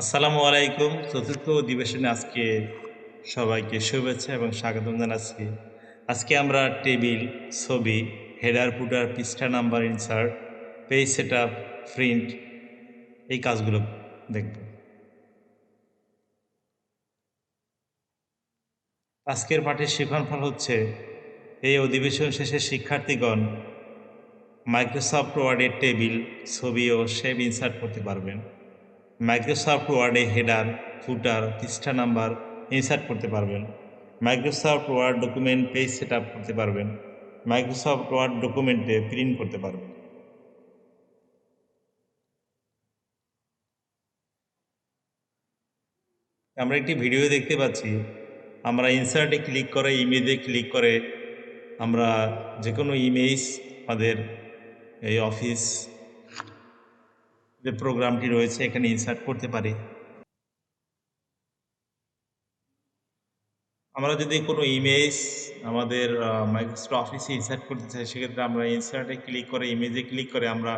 আসসালামু আলাইকুম। চতুর্থ অধিবেশনে আজকে সবাইকে শুভেচ্ছা এবং স্বাগতম জানাচ্ছি। আজকে আমরা টেবিল, ছবি, হেডার, ফুটার, পৃষ্ঠা, number insert, page set print এই কাজগুলো দেখব। আজকের পাঠের শিক্ষণফল হচ্ছে, এই অধিবেশন শেষে শিক্ষার্থীগণ মাইক্রোসফট ওয়ার্ডের টেবিল, ছবি ও শেপ ইনসার্ট করতে পারবেন। মাইক্রোসফট ওয়ার্ডে হেডার ফুটার পৃষ্ঠা নাম্বার ইনসার্ট করতে পারবেন। Microsoft Word document page set করতে পারবেন। মাইক্রোসফট ওয়ার্ড ডকুমেন্টে প্রিন্ট করতে পারবেন। আমরা একটি ভিডিও দেখতে পাচ্ছি। আমরা ইনসার্টে ক্লিক করে ইমেজে ক্লিক করে আমরা যে কোনো ইমেজ আমাদের এই অফিস যে প্রোগ্রামটি রয়েছে, এখানে ইনসার্ট করতে পারি। আমরা যদি কোনো ইমেজ আমাদের মাইক্রোসফট অফিসে ইনসার্ট করতে চাই, সেক্ষেত্রে আমরা ইনসার্টে ক্লিক করে ইমেজে ক্লিক করে আমরা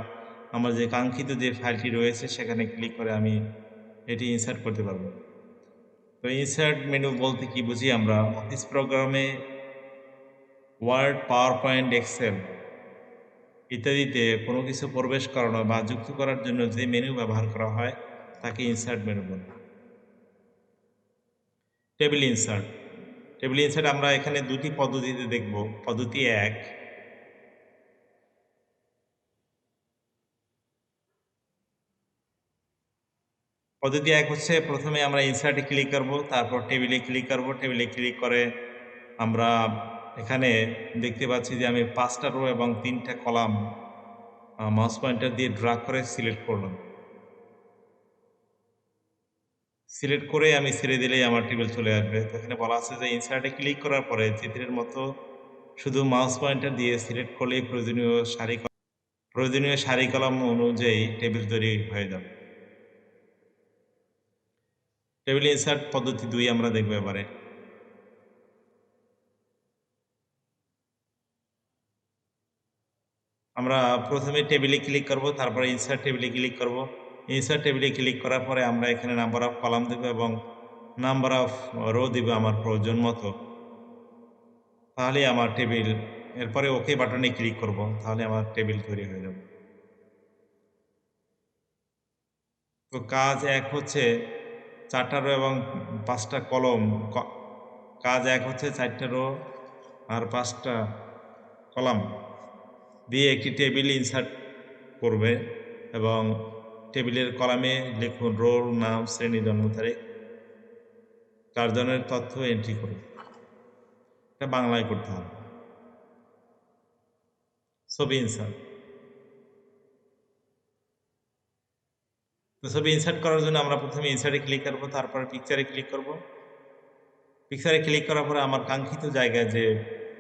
আমার যে কাঙ্ক্ষিত যে ফাইলটি রয়েছে, সেখানে ক্লিক করে আমি এটি ইনসার্ট করতে পারব। তো ইনসার্ট মেনু বলতে কি বুঝি আমরা? অফিস প্রোগ্রামে ওয়ার্ড পাওয়ার পয়েন্ট এক্সেল ইত্যাদিতে কোনো কিছু প্রবেশ করানো বা যুক্ত করার জন্য যে মেনু ব্যবহার করা হয়, তাকে ইনসার্ট মেনু বলে। টেবিল ইনসার্ট টেবিল ইনসার্ট আমরা এখানে দুটি পদ্ধতিতে দেখব। পদ্ধতি এক পদ্ধতি এক হচ্ছে প্রথমে আমরা ইনসার্টে ক্লিক করব, তারপর টেবিলে ক্লিক করব। টেবিলে ক্লিক করে আমরা এখানে দেখতে পাচ্ছি যে আমি পাঁচটা রো এবং তিনটা কলাম মাউস পয়েন্টার দিয়ে ড্রাগ করে সিলেক্ট করলাম। সিলেক্ট করে আমি ছেড়ে দিলেই আমার টেবিল চলে আসবে। তো এখানে বলা আছে যে ইনসার্টে ক্লিক করার পরে চিত্রের মতো শুধু মাউস পয়েন্টার দিয়ে সিলেক্ট করলেই প্রয়োজনীয় সারি প্রয়োজনীয় সারি কলাম অনুযায়ী টেবিল তৈরি হয়ে যাবে। টেবিল ইনসার্ট পদ্ধতি দুই আমরা দেখব এবারে। আমরা প্রথমে টেবিলে ক্লিক করব, তারপরে ইনসার্ট টেবিলে ক্লিক করব। ইনসার্ট টেবিলে ক্লিক করার পরে আমরা এখানে নাম্বার অফ কলাম দেবো এবং নাম্বার অফ রো দিব আমার প্রয়োজন মতো। তাহলে আমার টেবিল এরপরে ওকে বাটনে ক্লিক করব, তাহলে আমার টেবিল তৈরি হয়ে যাবে। তো কাজ এক হচ্ছে চারটা রো এবং পাঁচটা কলম কাজ এক হচ্ছে চারটা রো আর পাঁচটা কলাম দিয়ে একটি টেবিল ইনসার্ট করবে এবং টেবিলের কলামে লিখুন রোল, নাম, শ্রেণি, জন্ম তারিখ চারজনের তথ্য এন্ট্রি করুন এটা বাংলায় করতে হবে। ছবি ইনসার্ট। তো ছবি ইনসার্ট করার জন্য আমরা প্রথমে ইনসার্টে ক্লিক করব, তারপরে পিকচারে ক্লিক করব। পিকচারে ক্লিক করার পরে আমার কাঙ্ক্ষিত জায়গায় যে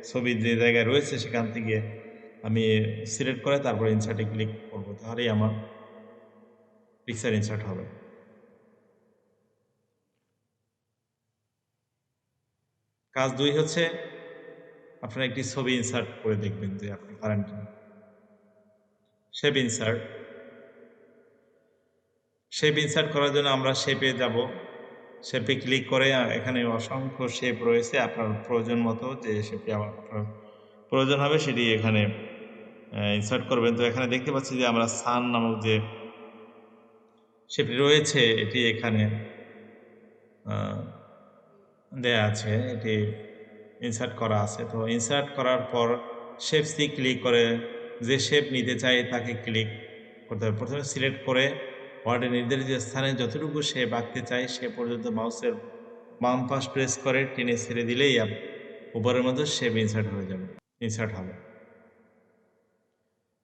ছবি যে জায়গায় রয়েছে সেখান থেকে আমি সিলেক্ট করে তারপর ইনসার্টে ক্লিক করব, তাহলেই আমার পিকচার ইনসার্ট হবে। কাজ দুই হচ্ছে, আপনারা একটি ছবি ইনসার্ট করে দেখবেন যে আপনি পারেন শেপ ইনসার্ট শেপ ইনসার্ট করার জন্য আমরা শেপে যাব। শেপে ক্লিক করে এখানে অসংখ্য শেপ রয়েছে, আপনার প্রয়োজন মতো যে শেপে আপনার প্রয়োজন হবে সেটি এখানে ইনসার্ট করবেন। তো এখানে দেখতে পাচ্ছি যে আমরা সান নামক যে সেটি রয়েছে, এটি এখানে দেয়া আছে। এটি ইনসার্ট করা আছে। তো ইনসার্ট করার পর শেপ সি ক্লিক করে, যে শেপ নিতে চাই তাকে ক্লিক করতে হবে। প্রথমে সিলেক্ট করে ওয়ার্ডের নির্ধারিত স্থানে যতটুকু শেপ আঁকতে চাই সে পর্যন্ত মাউসের বাম পাশ প্রেস করে, টেনে ছেড়ে দিলেই উপরের মধ্যে শেপ ইনসার্ট হয়ে যাবে। ইনসার্ট হবে।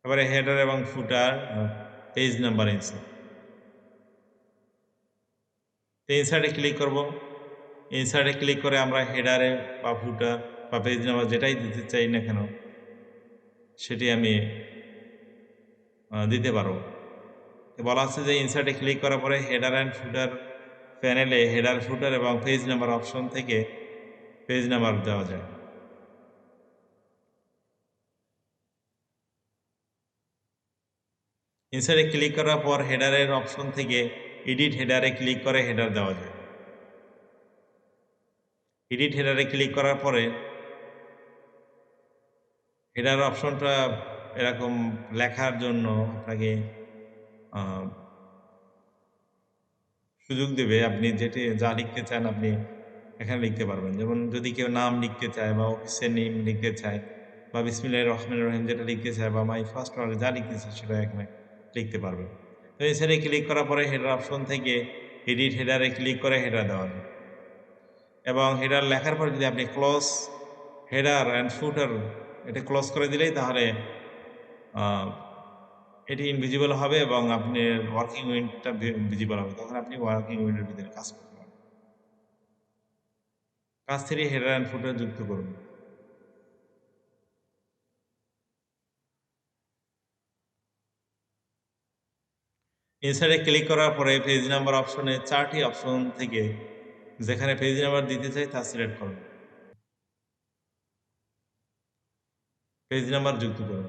এবারে হেডার এবং ফুটার পেজ নাম্বার ইনসার্ট ইনসার্টে ক্লিক করব। ইনসার্টে ক্লিক করে আমরা হেডারে বা ফুটার বা পেজ নাম্বার যেটাই দিতে চাই না কেন, সেটি আমি দিতে পারব। বলা আছে যে ইনসার্টে ক্লিক করার পরে হেডার অ্যান্ড ফুটার প্যানেলে হেডার ফুটার এবং পেজ নাম্বার অপশন থেকে পেজ নাম্বার দেওয়া যায়। ইনসার্টে ক্লিক করার পর হেডারের অপশন থেকে এডিট হেডারে ক্লিক করে হেডার দেওয়া যায়। এডিট হেডারে ক্লিক করার পরে হেডার অপশনটা এরকম লেখার জন্য আপনাকে সুযোগ দেবে। আপনি যেটি, যা লিখতে চান আপনি এখানে লিখতে পারবেন। যেমন যদি কেউ নাম লিখতে চায় বা অফিসের নেম লিখতে চায় বা বিসমিল্লাহ রহমান রহিম যেটা লিখতে চায় বা মাই ফার্স্ট ওয়ার্ক যা লিখতে চায় সেটা এখানে লিখতে পারবে। তো এছাড়া ক্লিক করার পরে হেডার অপশন থেকে এডিট হেডারে ক্লিক করে হেডার দেওয়া যায়। এবং হেডার লেখার পর যদি আপনি ক্লোজ হেডার অ্যান্ড ফুটার এটা ক্লোজ করে দিলেই তাহলে এটি ইনভিজিবল হবে এবং আপনি ওয়ার্কিং উইন্ডটা ভিজিবল হবে। তখন আপনি ওয়ার্কিং উইন্ডের ভিতরে কাজ করতে পারবেন। কাজ থেকে হেডার অ্যান্ড ফুটার যুক্ত করুন। ইনসাইডে ক্লিক করার পরে পেজ নাম্বার অপশনে চারটি অপশন থেকে যেখানে পেজ নাম্বার দিতে চাই তা সিলেক্ট করুন পেজ নাম্বার যুক্ত করুন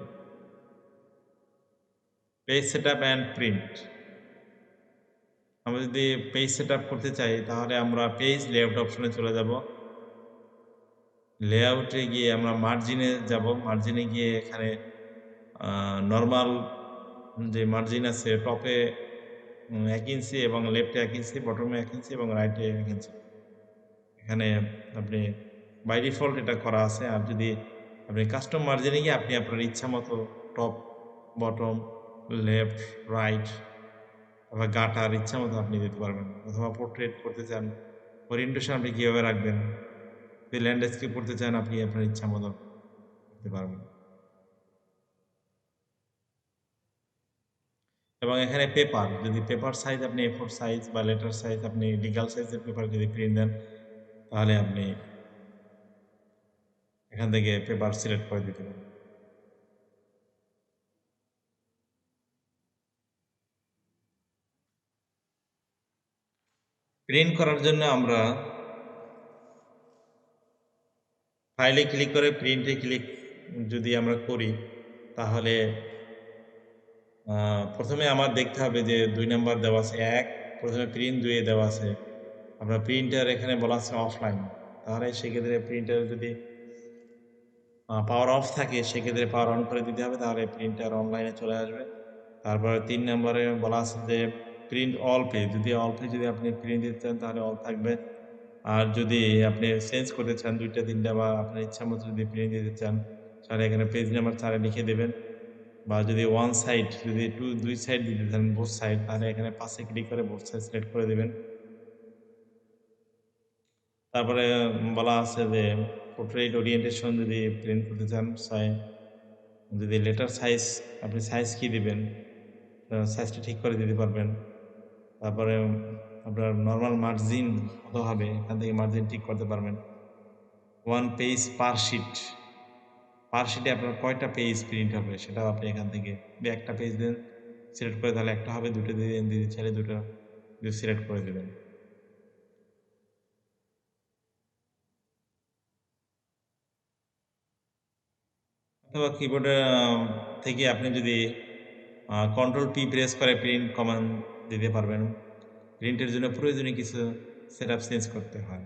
page set up and print আমরা যদি পেজ সেট আপ করতে চাই, তাহলে আমরা পেজ লেআউট অপশনে চলে যাব। লেআউটে গিয়ে আমরা মার্জিনে যাব। মার্জিনে গিয়ে এখানে নর্মাল যে মার্জিন আছে টপে এক ইঞ্চি এবং লেফটে এক ইঞ্চি বটমে এক ইঞ্চি এবং রাইটে এক ইঞ্চি এখানে আপনি বাই ডিফল্ট এটা করা আছে। আর যদি আপনি কাস্টম মার্জিনে গিয়ে আপনি আপনার ইচ্ছা মতো টপ বটম লেফট রাইট অথবা গাটার ইচ্ছা মতো আপনি দিতে পারবেন। অথবা পোর্ট্রেট করতে চান ওরিয়েন্টেশন আপনি কীভাবে রাখবেন? যদি ল্যান্ডস্কেপ করতে চান, আপনি আপনার ইচ্ছা মতো করতে পারবেন। এবং এখানে পেপার যদি পেপার সাইজ আপনি এ ফোর সাইজ বা লেটার সাইজ আপনি লিগাল সাইজের পেপার যদি প্রিন্ট দেন, তাহলে আপনি এখান থেকে পেপার সিলেক্ট করে দিতে পারেন প্রিন্ট করার জন্য আমরা ফাইলে ক্লিক করে প্রিন্টে ক্লিক যদি আমরা করি, তাহলে প্রথমে আমার দেখতে হবে যে দুই নাম্বার দেওয়া আছে এক, প্রথমে প্রিন্ট দুয়ে দেওয়া আছে। আপনার প্রিন্টার এখানে বলা আছে অফলাইন তাহলে সেক্ষেত্রে প্রিন্টার যদি পাওয়ার অফ থাকে, সেক্ষেত্রে পাওয়ার অন করে দিতে হবে, তাহলে প্রিন্টার অনলাইনে চলে আসবে। তারপরে তিন নম্বরে বলা আছে যে প্রিন্ট অল পেজ যদি অল পেজ যদি আপনি প্রিন্ট দিতে চান, তাহলে অল থাকবে। আর যদি আপনি চেঞ্জ করতে চান, দুইটা, তিনটা বা আপনার ইচ্ছা মতো যদি প্রিন্ট দিতে চান, তাহলে এখানে পেজ নাম্বার চারে লিখে দেবেন। বা যদি ওয়ান সাইড যদি টু দুই সাইড দিতে চান বোথ সাইড তাহলে এখানে পাশে ক্লিক করে বোথ সাইড সিলেক্ট করে দেবেন। তারপরে বলা আছে যে পোর্ট্রেট ওরিয়েন্টেশন যদি প্রিন্ট করতে চান যদি লেটার সাইজ আপনি সাইজ কি দেবেন সাইজটা ঠিক করে দিতে পারবেন। তারপরে আপনার নর্মাল মার্জিন কত হবে, এখান থেকে মার্জিন ঠিক করতে পারবেন। One page per sheet per শিটে আপনার কয়টা পেজ প্রিন্ট হবে সেটাও আপনি এখান থেকে একটা পেজ দেন সিলেক্ট করে তাহলে একটা হবে, দুটো দিয়ে দেন দিদি চাইলে দুটো সিলেক্ট করে দেবেন। অথবা কিবোর্ডে থেকে আপনি যদি কন্ট্রোল পি প্রেস করে প্রিন্ট কমান্ড দিতে পারবেন। প্রিন্টের জন্য প্রয়োজনীয় কিছু সেট আপ চেঞ্জ করতে হয়।